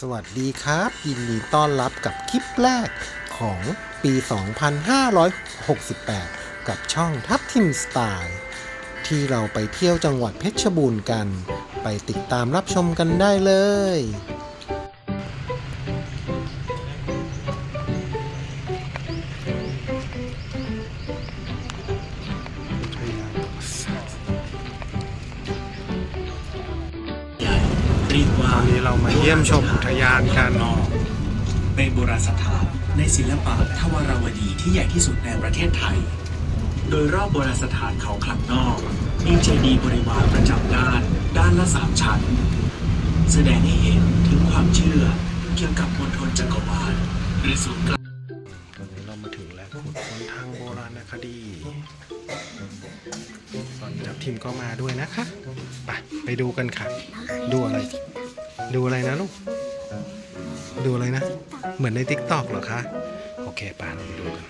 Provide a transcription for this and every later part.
สวัสดีครับ ยินดีต้อนรับกับคลิปแรกของปี 2568 กับช่องทัพทิมสไตล์ที่เราไปเที่ยวจังหวัดเพชรบูรณ์กัน ไปติดตามรับชมกันได้เลยเรียกว่าตอนนี้เรามาเยี่ยมชม ยานกันเป็นโบราณสถานในศิลปะทวารวดีที่ใหญ่ที่สุดในประเทศไทย โดยรอบโบราณสถานเขาคลังนอก มีเจดีย์บริวารประจำด้าน ด้านละสามชั้น แสดงให้เห็นถึงความเชื่อเกี่ยวกับมณฑลจักรวาลหรือศูนย์กลางตอนนี้เรามาถึงแล้วขุดค้นทางโบราณคดีตอนจับทีมก็มาด้วยนะคะ ไปไปดูกันค่ะ ดูอะไร ดูอะไรนะลูก ดูอะไรนะ เหมือนในทิกตอกเหรอคะ โอเคป่านไปดูกัน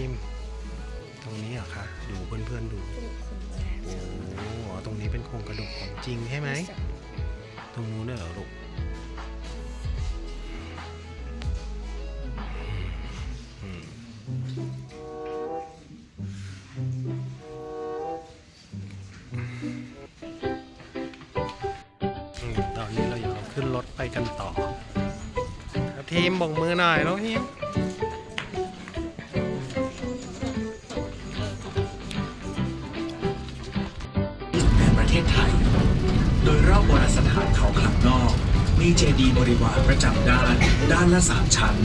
ีมตรงนี้เหรอคะ ดูเพื่อนๆดู โอ้โหตรงนี้เป็นโครงกระดูกของจริงใช่ไหม ตรงนู้นเนี่ยเหรอลูกอืมอืมตอนนี้เราอยากขึ้นรถไปกันต่อทีมบ่งมือหน่อยน้องทีม ศไทย โดยรอบโบราณสถานเขาคลังนอก มีเจดีย์บริวารประจำด้าน ด้านละสามชั้น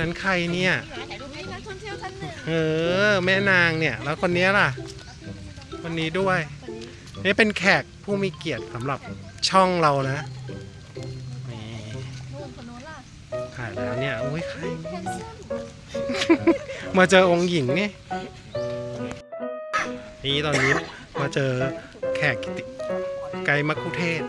นั้นใครเนี่ย นักท่องเที่ยวท่านหนึ่งเออ แม่นางเนี่ย แล้วคนนี้ล่ะ คนนี้ด้วย นี่เป็นแขกผู้มีเกียรติสำหรับช่องเรานะ ถ่ายแล้วเนี่ยโอ้ยใครมาเจอองค์หญิงนี่นี่ตอนนี้มาเจอแขกกิติไกลมักคุเทศ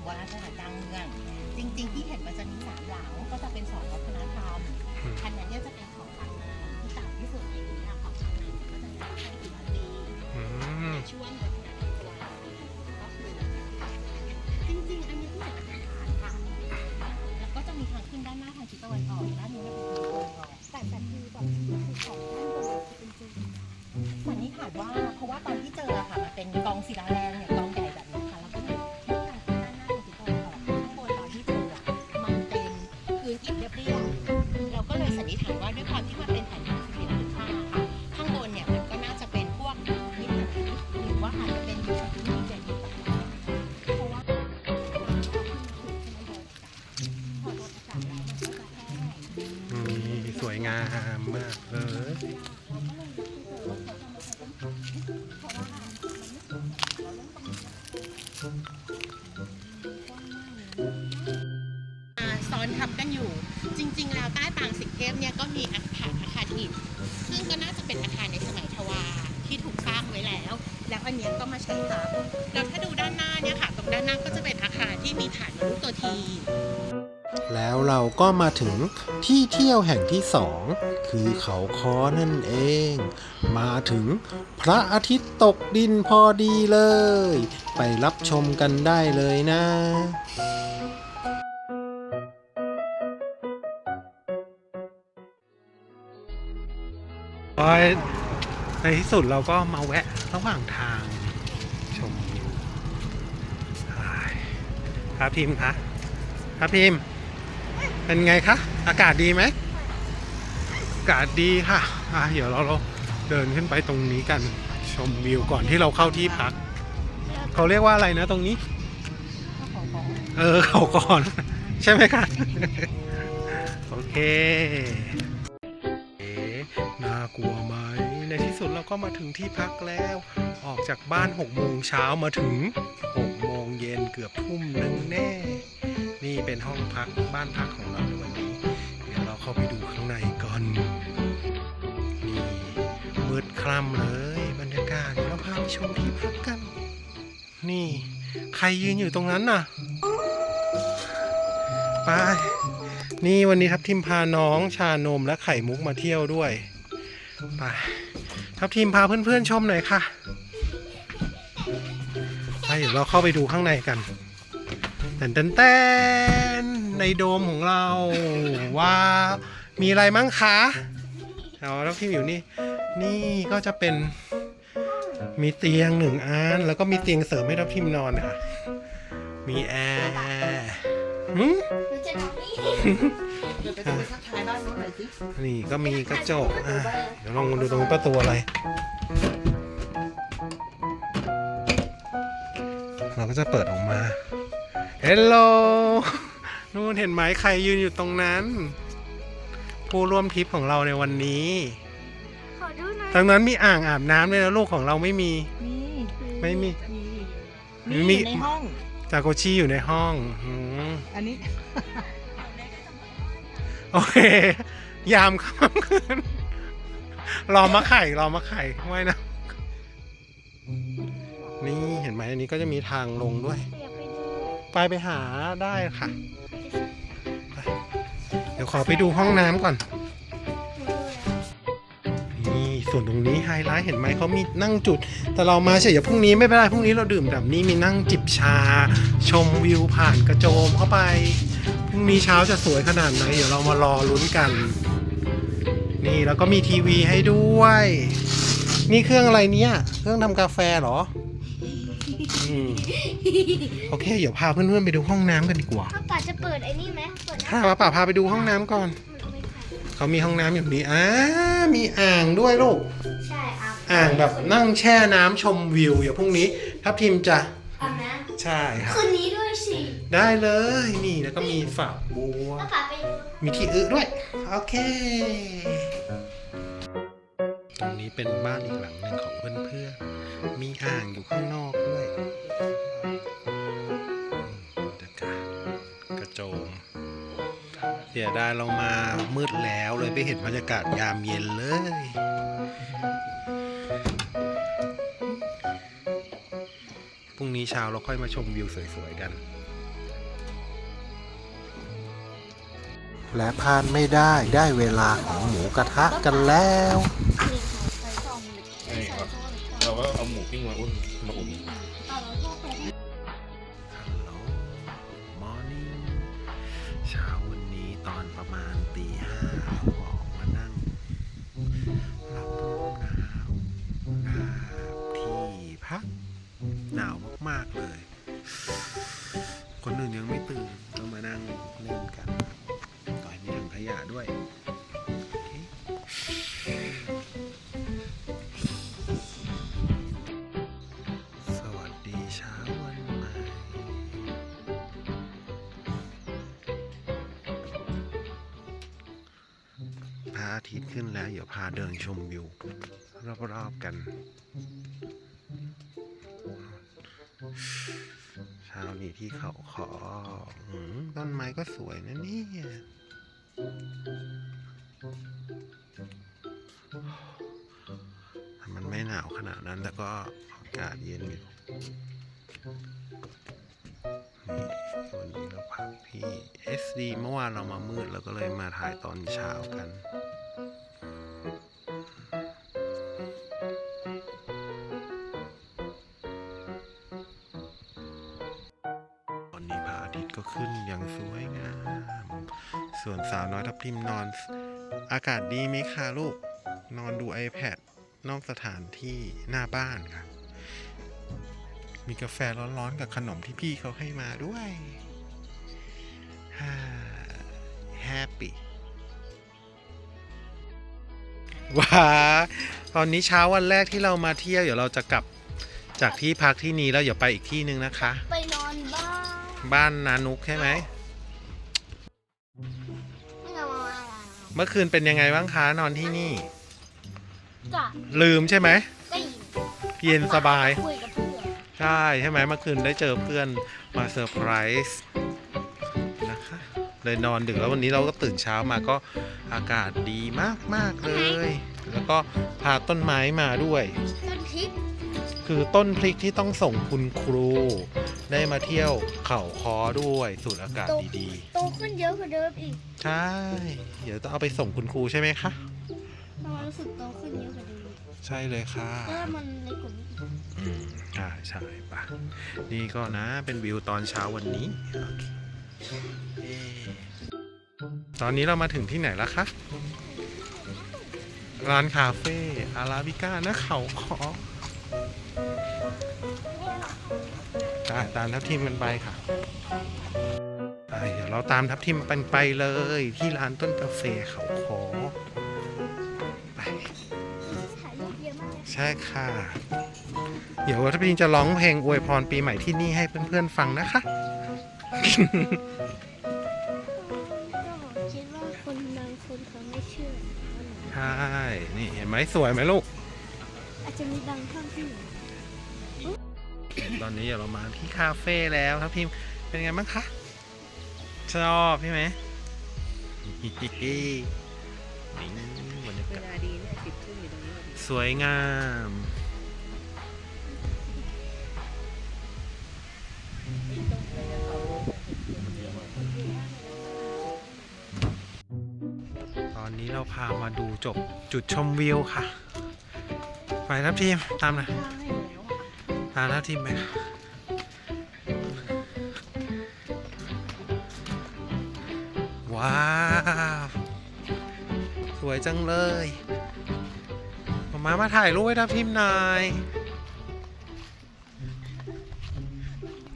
มโบราณสถานกลางเมือง จริง ๆ ที่เห็นมันจะมีสามหลังก็จะเป็นสองวัฒนธรรมอันนั้นเนี่ยจะเป็นของทางนาที่ต่างที่สุดในนี้ค่ะของทางนาก็จะมีให้ถึงปีอืมช่วงวัฒนธรรมโบราณก็คือจริง ๆ อันนี้ที่เป็นอาหารค่ะแล้วก็จะมีทางขึ้นด้านหน้าทางทิศตะวันออกด้านนู้นเป็นทางตะวันออกแต่แต่คือแบบคือของด้านบนคือเป็นจริงสันนิษฐานว่าเพราะว่าตอนที่เจออะค่ะมันเป็นกองศิลาแรงเนี่ย อ่าซ้อนทับกันอยู่ จริง ๆ แล้วใต้ปางสิงเทพเนี่ยก็มีอาคารอาคารอิฐซึ่งก็น่าจะเป็นอาคารในสมัยทวารที่ถูกสร้างไว้แล้ว แล้วอันเนี้ยก็มาใช้ทับแล้วถ้าดูด้านหน้าเนี่ยค่ะ ตรงด้านหน้าก็จะเป็นอาคารที่มีฐานรูปตัวทีแล้วเราก็มาถึงที่เที่ยวแห่งที่สองคือเขาค้อนั่นเอง มาถึงพระอาทิตย์ตกดินพอดีเลย ไปรับชมกันได้เลยนะ ไปในที่สุดเราก็มาแวะระหว่างทางชมวิวใช่ครับทีมคะครับทีมเป็นไงคะ อากาศดีไหมอากาศดีค่ะอะเดี๋ยวเราเราเดินขึ้นไปตรงนี้กันชมวิวก่อนที่เราเข้าที่พัก เขาเรียกว่าอะไรนะตรงนี้ เออเขาก่อน ใช่ไหมคะ โอเคเอ๊ะน่ากลัวไหม ในที่สุดเราก็มาถึงที่พักแล้ว ออกจากบ้าน6โมงเช้ามาถึง6โมงเย็นเกือบทุ่มหนึ่งแน่ นี่เป็นห้องพักบ้านพักของเราในวันนี้ เดี๋ยวเราเข้าไปดูข้างในก่อนนี่มืดคล่ำเลย บรรยากาศเดี๋ยวเราพาไปชมที่พักกัน นี่ ใครยืนอยู่ตรงนั้นน่ะไปนี่วันนี้ทับทิมพาน้องชานมและไข่มุกมาเที่ยวด้วย ไปทับทิมพาเพื่อนๆชมหน่อยค่ะไปเดี๋ยวเราเข้าไปดูข้างในกันแตนแตนแตนในโดมของเราว้าวมีอะไรมั่งคะเอาทับทิมอยู่นี่ นี่ก็จะเป็นมีเตียงหนึ่งอัน แล้วก็มีเตียงเสริมให้ทับทิมนอนค่ะ มีแอร์ หืมหนูจะนอนนี่เดี๋ยวไปดูไปทักทายบ้านนู้นหน่อยสินี่ก็มีกระจกอะเดี๋ยวลองมาดูตรงประตูอะไร เราก็จะเปิดออกมา เฮลโลนู่นเห็นไหมใครยืนอยู่ตรงนั้น ผู้ร่วมทริปของเราในวันนี้ ขอดูหน่อยตรงนั้นมีอ่างอาบน้ำด้วยนะลูกของเราไม่มีมีไม่มี มีมีอยู่ในห้อง จากโกชิอยู่ในห้องอืมอันนี้ โอเค ยามค่ำคืนรอมาไข่รอมาไข่ไว้นะ นี่เห็นไหมอันนี้ก็จะมีทางลงด้วยอยากไปดูไปไปหาได้ค่ะไปเดี๋ยวขอไปดูห้องน้ำก่อน นี่ส่วนตรงนี้ไฮไลท์เห็นไหมเขามีนั่งจุด แต่เรามาเฉยๆพรุ่งนี้ไม่เป็นไรพรุ่งนี้เราดื่มแบบนี้มีนั่งจิบชา ชมวิวผ่านกระโจมเข้าไปพรุ่งนี้เช้าจะสวยขนาดไหนเดี๋ยวเรามารอลุ้นกัน นี่แล้วก็มีทีวีให้ด้วย นี่เครื่องอะไรเนี่ยเครื่องทำกาแฟเหรออืมโอเค เดี๋ยวพาเพื่อนๆไปดูห้องน้ำกันดีกว่าพ่อป๋าจะเปิดไอ้นี่ไหมเปิดหน้า ถ้าว่าป่าพาไปดูห้องน้ำก่อนมันไม่ผ่าน เขามีห้องน้ำอยู่นี้อ่ามีอ่างด้วยลูก ใช่อาบอ่างแบบนั่งแช่น้ำชมวิว เดี๋ยวพรุ่งนี้ทัพทีมจะอาบน้ใช่ครับำคืนนี้ด้วยสิได้เลยนี่แล้วก็มีฝักบัวพ่อป๋าไปดูมีที่อึด้วย โอเค ตรงนี้เป็นบ้านอีกหลังหนึ่งของเพื่อนๆ มีอ่างอยู่ข้างนอกด้วย เสียดายเรามามืดแล้วเลยไปเห็นบรรยากาศยามเย็นเลย พรุ่งนี้เช้าเราค่อยมาชมวิวสวยๆกัน และพลาดไม่ได้ได้เวลาของหมูกระทะกันแล้ว เดินชมวิวรอบๆกัน เช้านี้ที่เขาขออต้นไม้ก็สวยนะนี่มันไม่หนาวขนาดนั้นแต่ก็อากาศเย็นอยู่นี่วันนี้เราพักที่ SD เมื่อวานเรามามืดเราก็เลยมาถ่ายตอนเช้ากัน ส่วนสาวน้อยทับทิมนอน อากาศดีไหมคะลูก นอนดู iPad นอกสถานที่หน้าบ้านค่ะ มีกาแฟร้อนๆกับขนมที่พี่เขาให้มาด้วยฮ่าแฮปปี้อว้าตอนนี้เช้าวันแรกที่เรามาเที่ยวเดี๋ยวเราจะกลับจากที่พักที่นี้แล้วเดี๋ยวไปอีกที่หนึ่งนะคะ ไปนอนบ้าน บ้านนานุกใช่ไหมไม่ มื่อคืนเป็นยังไงบ้างคะนอนที่นี่ ก็ลืมใช่ไหมได้ยินเย็นสบาย คุยกับเพื่อนใช่ใช่ไหมเมื่อคืนได้เจอเพื่อนมาเซอร์ไพรส์นะคะเลยนอนดึกแล้ววันนี้เราก็ตื่นเช้ามาก็อากาศดีมากๆเลย แล้วก็พาต้นไม้มาด้วย ต้นทิพย์คือต้นพริกที่ต้องส่งคุณครู ได้มาเที่ยวเขาคอด้วยสูดอากาศดีโตขึ้นเยอะกว่าเดิมอีกๆ ใช่ เดี๋ยวต้องเอาไปส่งคุณครูใช่ไหมคะทำไมรู้สึกโตขึ้นเยอะกว่าเดิมใช่เลยค่ะ เพราะว่ามันเล็กกว่านี้อีกอืมใช่ใช่ปะนี่ก็นะเป็นวิวตอนเช้าวันนี้โอเคเอ๊ะตอนนี้เรามาถึงที่ไหนแล้วคะ ร้านคาเฟ่อาราบิก้านะเขาขอ ตาตามทับทิมกันไปค่ะไปเดี๋ยวเราตามทับทิมกันไปเลย ที่ร้านต้นกาแฟเขาขอไปถ่ายรูปเยอะมากเลยใช่ค่ะ เดี๋ยวทัพพิงจะร้องเพลงอวยพรปีใหม่ที่นี่ให้เพื่อนๆฟังนะคะก็คิดว่าคนบางคนเขาไม่เชื่อว่าหนูใช่ นี่เห็นไหมสวยไหมลูก อาจจะมีบางท่อนที่หนู ตอนนี้เดี๋ยวเรามาที่คาเฟ่แล้วทัพพิมเป็นไงบ้างคะชอบใช่ไหมนี่บรรยาเวกาศลาดีเนี่ยสิบทุ่มอยู่ตรงนี้พอดีสวยงามตอนนี้เราพามาดูจบจุดชมวิวค่ะ ไปทัพทีม ตามนะ ตามทัพทีมไปค่ะว้าวสวยจังเลยมามามาถ่ายรูปให้ทัพทีมหน่อย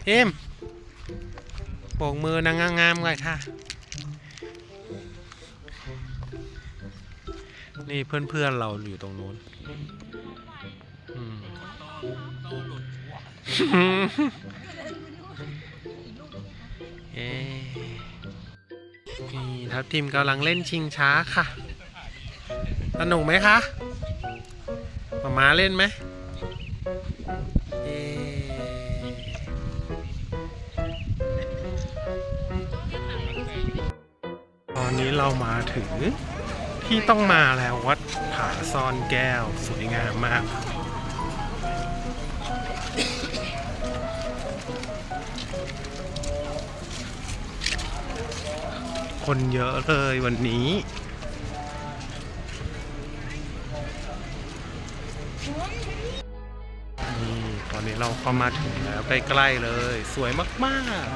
ทีมโบกมือนางงามๆหน่อยค่ะ นี่เพื่อนๆเราอยู่ตรงนู้น เอ๊นี่ทัพทีมกำลังเล่นชิงช้าค่ะ สนุกไหมคะมามาเล่นไหมเอ๊ตอนนี้เรามาถึงที่ต้องมาแล้ววัดผาซ่อนแก้ว สวยงามมาก คนเยอะเลยวันนี้นี่ตอนนี้เราก็มาถึงแล้วใกล้ๆเลย สวยมาก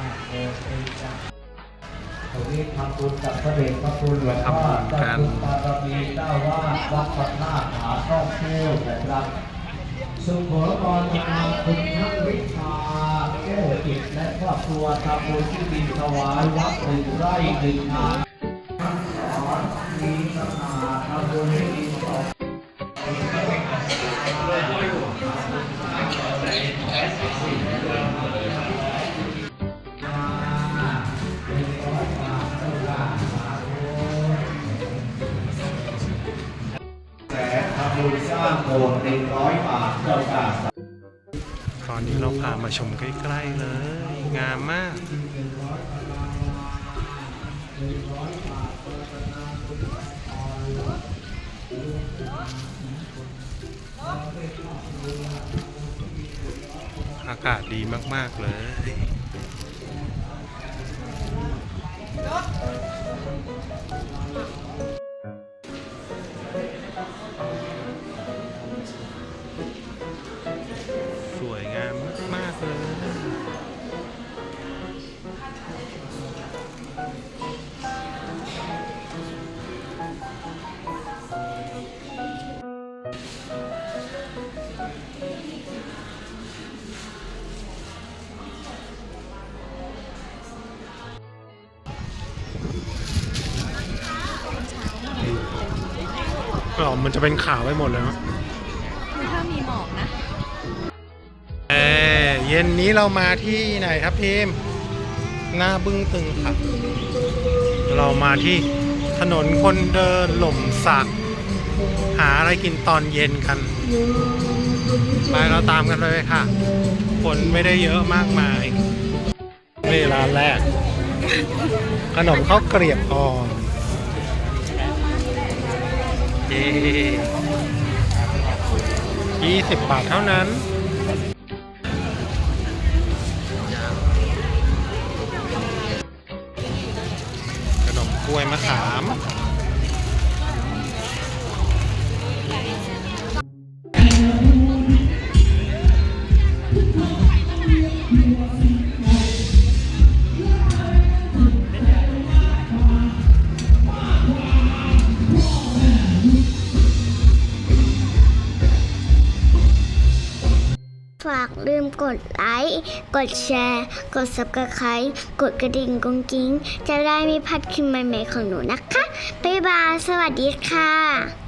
วันนี้ทำบุญกับพระเดชพระคุณหลวงพ่อทำบุญกันเจ้าคุณปารมีเจ้าวาดวัดพระธาตุผาทองเที่ยวนะครับสุโขกรนามคุณทักวิชา แก้วจิตและครอบครัวทำบุญที่ดินถวายวัดหนึ่งไร่หนึ่งงานสอนมีสมาทำบุญที่ดินสองแสนทำบุญสร้างโบสถ์หนึ่งร้อยบาทเจ้าค่ะๆตอนนี้ เราพามาชมใกล้ๆเลย งามมากอากาศดีมาก ๆ เลย ออมันจะเป็นขาวไปหมดเลยเนาะคือถ้ามีหมอกนะ เอ้ยเย็นนี้เรามาที่ไหนครับทีมหน้าบึ้งตึงค่ะเรามาที่ถนนคนเดินหล่มสัก หาอะไรกินตอนเย็นกัน ไปเราตามกันเลยค่ะ คนไม่ได้เยอะมากมาย นี่ร้านแรก ขนมข้าวเกรียบอ่อน เย้ยี่สิบบาทเท่านั้นขนมกล้วยมะขาม ดไลค์ กดแชร์ กด subscribe กดกระดิ่งกงกิ้ง จะได้ไม่พลาดคลิปใหม่ๆของหนูนะคะ บ๊ายบาย สวัสดีค่ะ